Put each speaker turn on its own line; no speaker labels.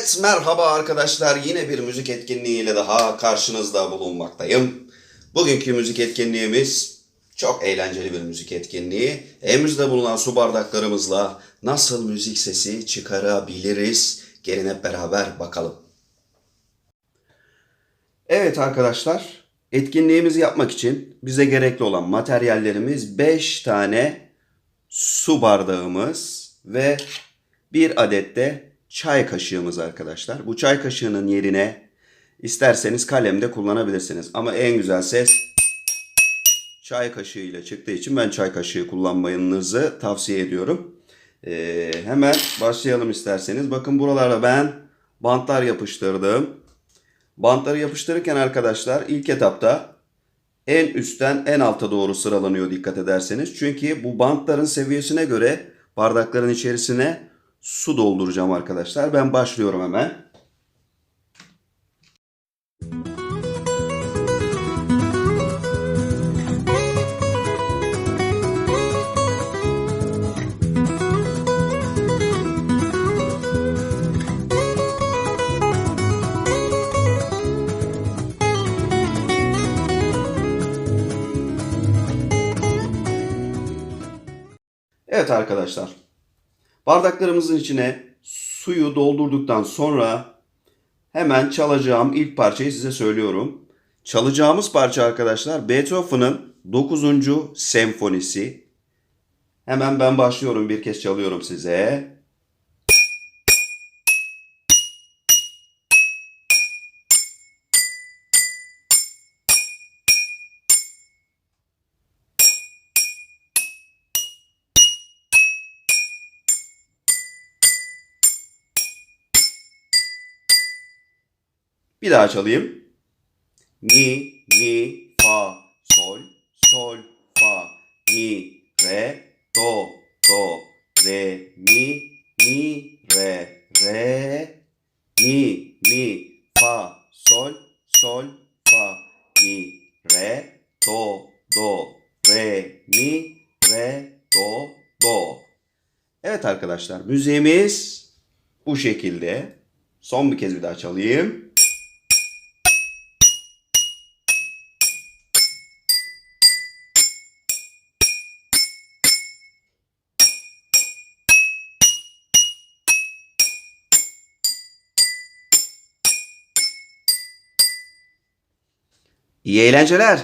Evet, merhaba arkadaşlar. Yine bir müzik etkinliğiyle daha karşınızda bulunmaktayım. Bugünkü müzik etkinliğimiz çok eğlenceli bir müzik etkinliği. Elimizde bulunan su bardaklarımızla nasıl müzik sesi çıkarabiliriz? Gelin hep beraber bakalım. Evet arkadaşlar, etkinliğimizi yapmak için bize gerekli olan materyallerimiz 5 tane su bardağımız ve bir adet de çay kaşığımız arkadaşlar. Bu çay kaşığının yerine isterseniz kalem de kullanabilirsiniz. Ama en güzel ses çay kaşığı ile çıktığı için ben çay kaşığı kullanmanızı tavsiye ediyorum. Ee, hemen başlayalım isterseniz. Bakın buralarda ben bantlar yapıştırdım. Bantları yapıştırırken arkadaşlar ilk etapta en üstten en alta doğru sıralanıyor dikkat ederseniz. Çünkü bu bantların seviyesine göre bardakların içerisine su dolduracağım arkadaşlar. Ben başlıyorum hemen. Evet arkadaşlar. Bardaklarımızın içine suyu doldurduktan sonra hemen çalacağım ilk parçayı size söylüyorum. Çalacağımız parça arkadaşlar Beethoven'ın 9. senfonisi. Hemen ben başlıyorum bir kez çalıyorum size. Bir daha çalayım. Mi, mi, fa, sol, sol, fa, mi, re, do, do, re, mi, mi, re, re, mi, mi, fa, sol, sol, fa, mi, re, do, do, re, mi, re, do, do. Evet arkadaşlar müziğimiz bu şekilde. Son bir kez bir daha çalayım. İyi eğlenceler.